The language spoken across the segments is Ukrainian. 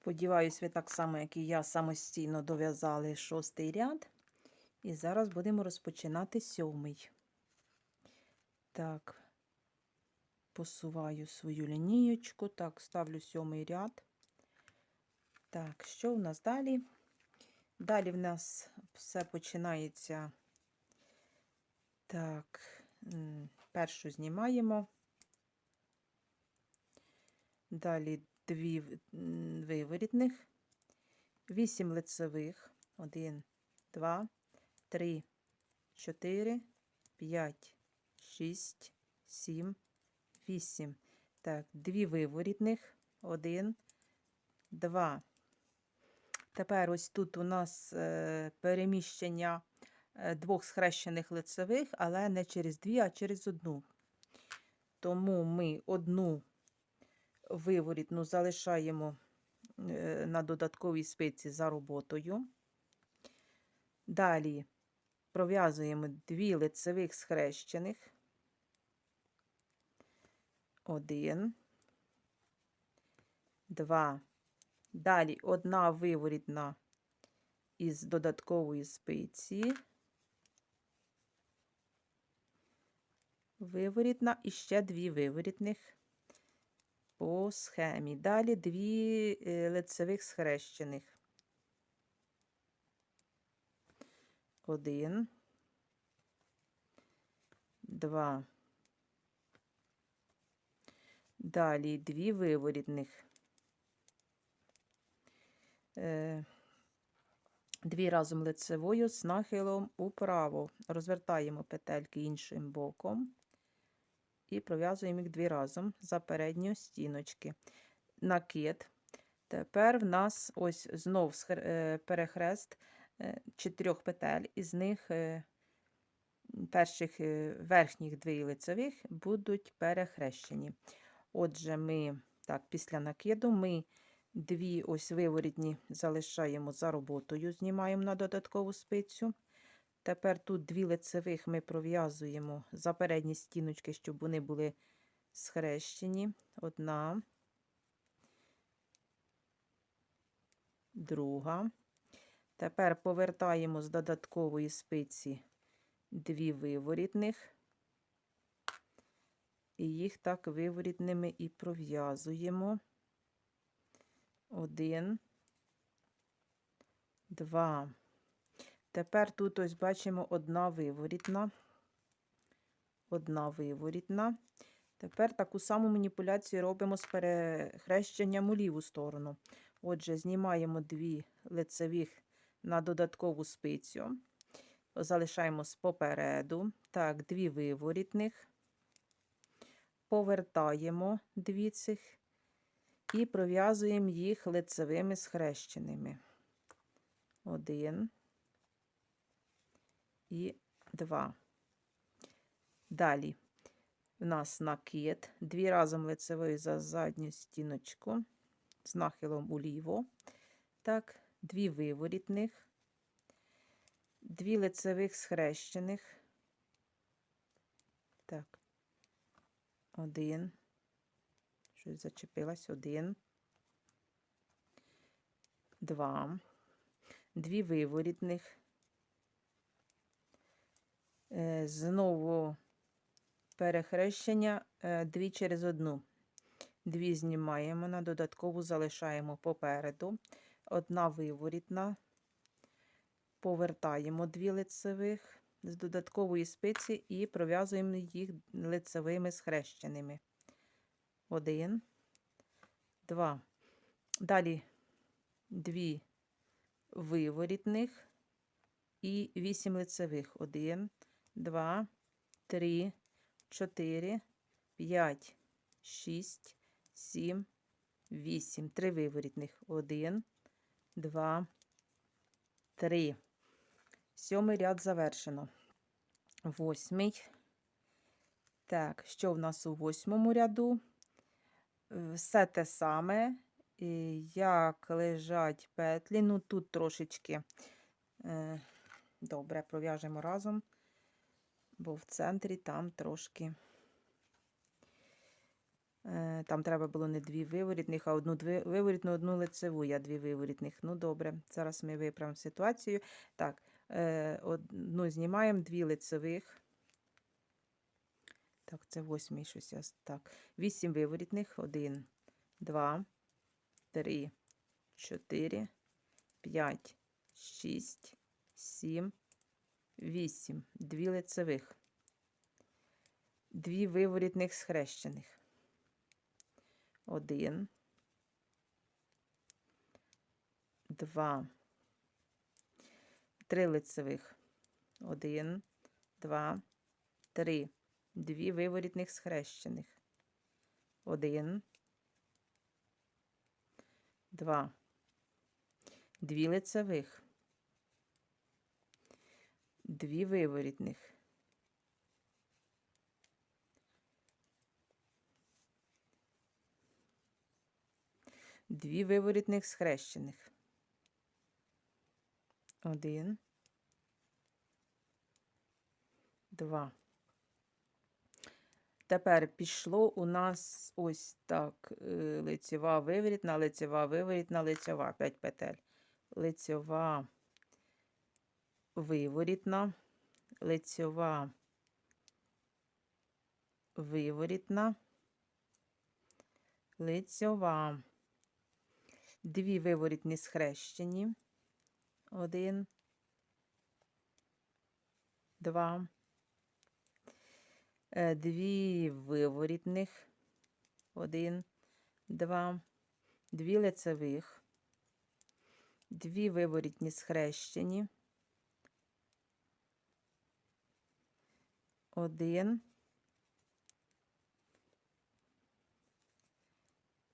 Сподіваюсь, ви так само, як і я, самостійно дов'язали шостий ряд. І зараз будемо розпочинати сьомий. Так, посуваю свою лінієчку. Так, ставлю сьомий ряд. Так, що в нас далі? Далі в нас все починається. Так, першу знімаємо. Далі дві виворітних, вісім лицевих, один, два, три, чотири, п'ять, шість, сім, вісім. Так, дві виворітних, один, два. Тепер ось тут у нас е, переміщення е, двох схрещених лицевих, але не через дві, а через одну. Тому ми одну виворітну залишаємо на додатковій спиці за роботою. Далі пров'язуємо дві лицевих схрещених. Один, два. Далі одна виворітна із додаткової спиці. Виворітна і ще дві виворітних по схемі. Далі дві е, лицевих схрещених. Один, два. Далі дві виворітних. Е, Дві разом лицевою з нахилом управо. Розвертаємо петельки іншим боком і пров'язуємо їх дві разом за передньої стіночки. Накид. Тепер в нас ось знов е, перехрест е, чотирьох петель, із них е, перших верхніх дві лицевих будуть перехрещені. Отже, ми так, після накиду ми дві ось виворітні залишаємо за роботою, знімаємо на додаткову спицю. Тепер тут дві лицевих ми пров'язуємо за передні стіночки, щоб вони були схрещені. Одна, друга. Тепер повертаємо з додаткової спиці дві виворітних. І їх так виворітними і пров'язуємо. Один, два. Тепер тут ось бачимо одна виворітна. Одна виворітна. Тепер таку саму маніпуляцію робимо з перехрещенням у ліву сторону. Отже, знімаємо дві лицевих на додаткову спицю. Залишаємо попереду. Так, дві виворітних. Повертаємо дві цих і пров'язуємо їх лицевими схрещеними. Один і два. Далі в нас накид, дві разом лицевої за задню стіночку з нахилом уліво. Так, дві виворітних, дві лицевих схрещених. Так, один. Щось зачепилось. Один, два, дві виворітних. Е, Знову перехрещення е, дві через одну. Дві знімаємо, на додаткову залишаємо попереду. Одна виворітна. Повертаємо дві лицевих з додаткової спиці і пров'язуємо їх лицевими схрещеними. Один, два. Далі дві виворітних і вісім лицевих. Один, два, три, чотири, п'ять, шість, сім, вісім. Три виворітних. Один, два, три. Сьомий ряд завершено. Восьмий. Так, що в нас у восьмому ряду? Все те саме, як лежать петлі. Ну, тут трошечки е, добре пров'яжемо разом, бо в центрі там трошки Е, Там треба було не дві виворітних, а одну дві виворітну, одну лицеву. Я дві виворітних. Ну, добре. Зараз ми виправимо ситуацію. Так, е, одну знімаємо, дві лицевих. Так, це восьмий щось. Так, вісім виворітних. Один, два, три, чотири, п'ять, шість, сім, вісім. Дві лицевих. Дві виворітних схрещених. Один, два, три лицевих. Один, два, три. Дві виворітних схрещених. Один, два. Дві лицевих. Дві виворітних. Дві виворітних схрещених. Один. Два. Тепер пішло у нас ось так. е, Лицева виворітна, лицева виворітна, лицева. 5 петель. Лицева виворітна, лицева виворітна, лицьова. Дві виворітні схрещені. Один, два. Е, Дві виворітних. Один, два. Дві лицевих. Дві виворітні схрещені. Один.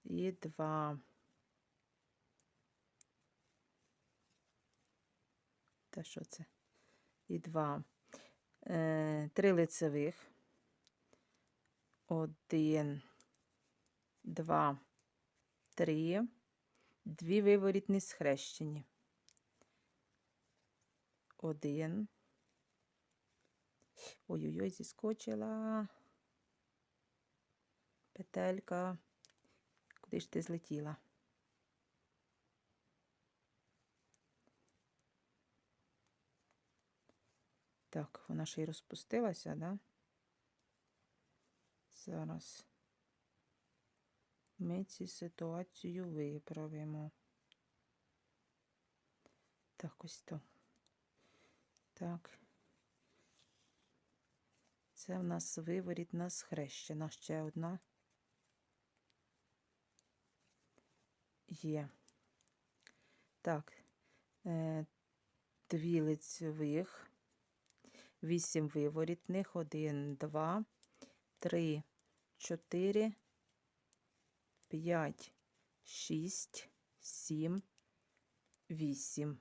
І два. Та що це? І два. Е, три лицевих. Один, два, три. Дві виворітні схрещені. Один. Ой-ой-ой, зіскочила. Петелька. Куди ж ти злетіла? Так, вона ще й розпустилася, да? Зараз ми цю ситуацію виправимо. Так, ось то. Так. Це в нас виворітна схрещена. Ще одна. Є. Так. Е, дві лицевих. Вісім виворітних. Один, два, три, чотири, п'ять, шість, сім, вісім.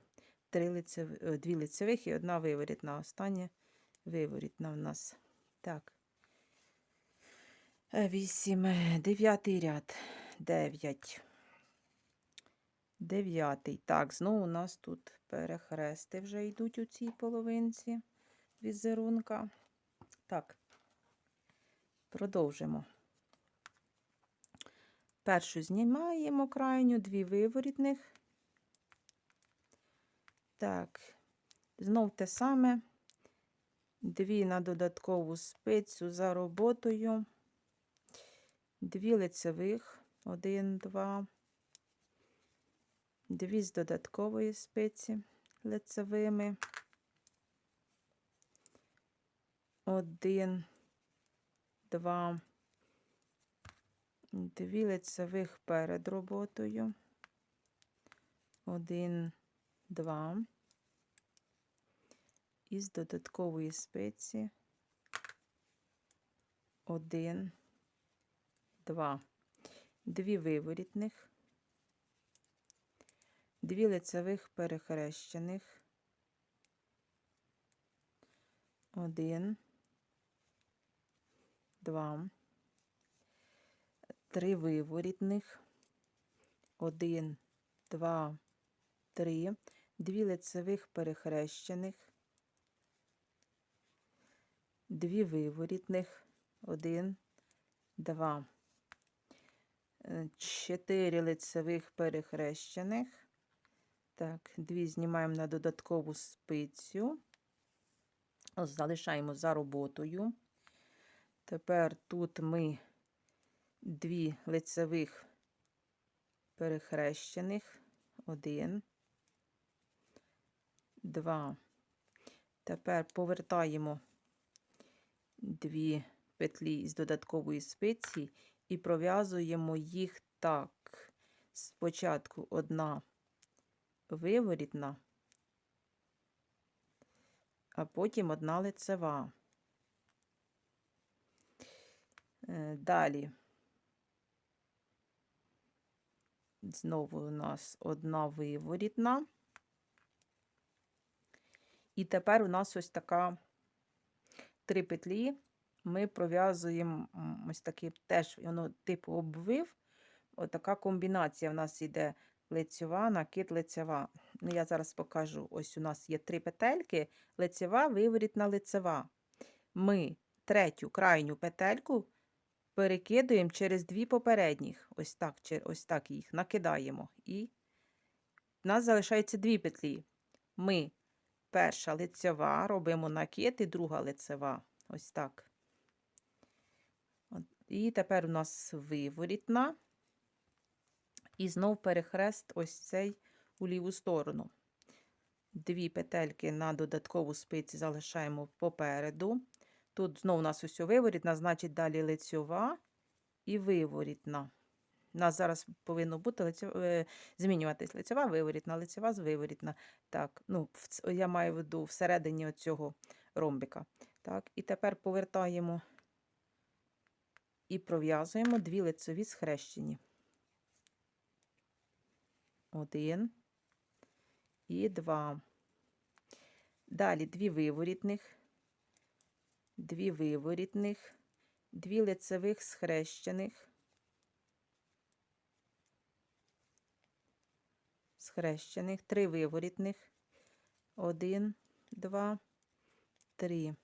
Е, Дві лицевих і одна виворітна. Остання виворітна в нас. Так. Е, Вісім. е, Дев'ятий ряд. Дев'ять. Дев'ятий. Так, знову у нас тут перехрести вже йдуть у цій половинці візерунка. Так, продовжимо. Першу знімаємо крайню, дві виворітних. Так, знов те саме. Дві на додаткову спицю за роботою. Дві лицевих. Один, два. Дві з додаткової спиці лицевими. Один, два, дві лицевих перед роботою. Один, два. Із додаткової спиці. Один, два. Дві виворітних. Дві лицевих перехрещених. Один, два, три виворітних, один, два, три, дві лицевих перехрещених, дві виворітних, один, два, Е, Чотири лицевих перехрещених. Так, дві знімаємо на додаткову спицю. Залишаємо за роботою. Тепер тут ми дві лицевих перехрещених. Один, два. Тепер повертаємо дві петлі з додаткової спиці і пров'язуємо їх так. Спочатку одна виворітна, а потім одна лицева. Е, Далі. Знову у нас одна виворітна. І тепер у нас ось така три петлі. Ми пров'язуємо ось такий теж воно типу обвив. Отака комбінація в нас іде лицьова, накид, лицева. Ну, я зараз покажу. Ось у нас є три петельки: лицева, виворітна, лицева. Ми третю крайню петельку перекидуємо через дві попередніх. Ось так, ось так їх накидаємо. І в нас залишається дві петлі. Ми перша лицева, робимо накид і друга лицева. Ось так. І тепер у нас виворітна. І знов перехрест ось цей у ліву сторону. Дві петельки на додаткову спиці залишаємо попереду. Тут знову у нас ось виворітна, значить далі лицьова і виворітна. У нас зараз повинно бути лицьова, е, змінюватись лицьова, виворітна, лицьова з. Так, ну, я маю в виду всередині оцього ромбика. Так, і тепер повертаємо і пров'язуємо дві лицеві схрещені. Один і два. Далі дві виворітних, дві виворітних, дві лицевих схрещених, схрещених, три виворітних, один, два, три,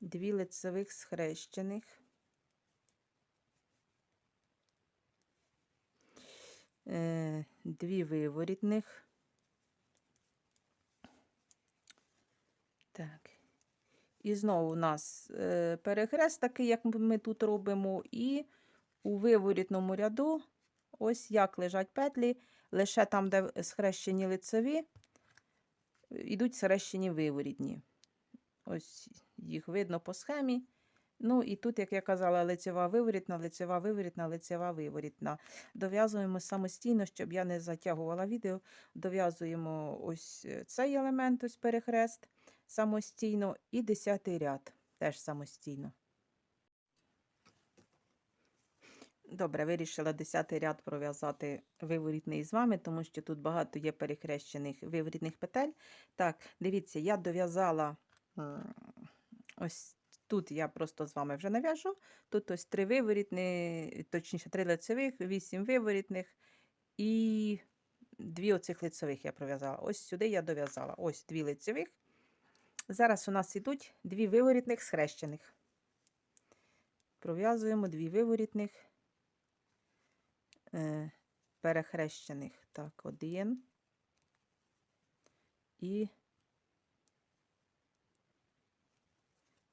дві лицевих схрещених, е, дві виворітних. Так. І знову у нас е, перехрест такий, як ми тут робимо, і у виворітному ряду, ось як лежать петлі, лише там, де схрещені лицеві, йдуть схрещені виворітні. Ось їх видно по схемі. Ну і тут, як я казала, лицева виворітна, лицева виворітна, лицева виворітна. Дов'язуємо самостійно, щоб я не затягувала відео. Дов'язуємо ось е, цей елемент, ось перехрест самостійно, і десятий ряд теж самостійно. Добре, вирішила десятий ряд пров'язати виворітний з вами, тому що тут багато є перехрещених виворітних петель. Так, дивіться, я дов'язала ось тут я просто з вами вже нав'яжу. Тут ось три виворітні, точніше, три лицевих, вісім виворітних і дві оцих лицевих я пров'язала. Ось сюди я дов'язала. Ось дві лицевих. Зараз у нас ідуть дві виворітних схрещених. Пров'язуємо дві виворітних перехрещених. Так, один і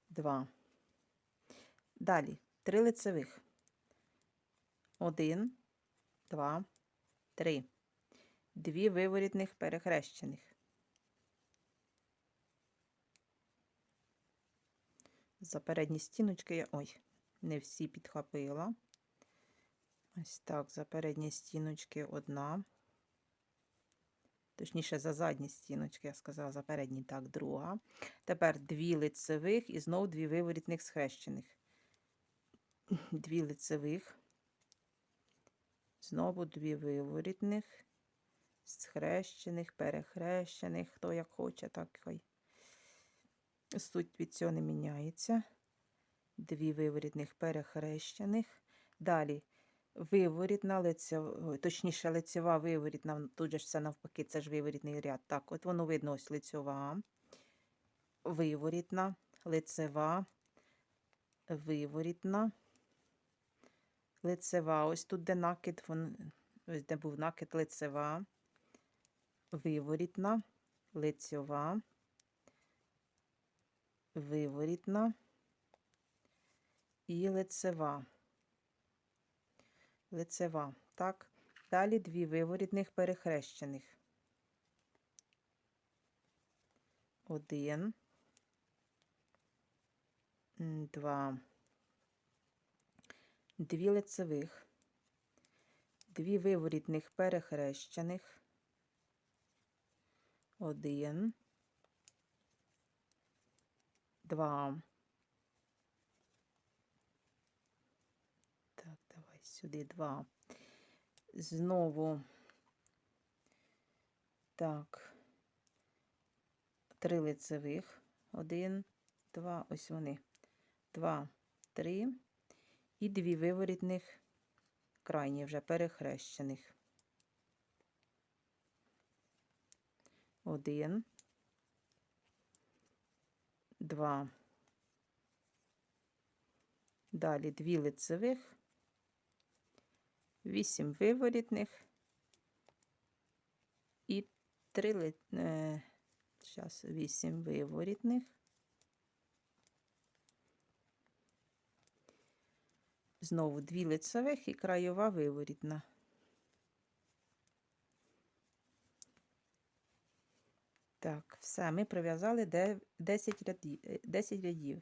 два. Далі три лицевих. Один, два, три. Дві виворітних перехрещених. За передні стіночки я. Ой, не всі підхопила. Ось так, за передні стіночки одна. Точніше, за задні стіночки, я сказала, за передні, так, друга. Тепер дві лицевих і знову дві виворітних схрещених. Дві лицевих. Знову дві виворітних, схрещених, перехрещених. Хто як хоче, так хай. Суть від цього не міняється. Дві виворітних перехрещених. Далі виворітна лицева, точніше, лицева виворітна, тут же все навпаки, це ж виворітний ряд. Так, от воно видно ось лицева, виворітна, лицева, виворітна, лицева. Ось тут, де накид, ось де був накид лицева, виворітна, лицьова, виворітна і лицева. Лицева. Так. Далі дві виворітних перехрещених. Один. Два. Дві лицевих. Дві виворітних перехрещених. Один. Два. Так, давай сюди два. Знову. Так. Три лицевих. Один, два, ось вони. Два, три. І дві виворітних крайні вже перехрещених. Один. Два. Далі дві лицевих. Вісім виворітних. І три ли... Е, зараз вісім виворітних. Знову дві лицевих і краєва виворітна. Так, все, ми прив'язали де- 10 рядів. 10 рядів.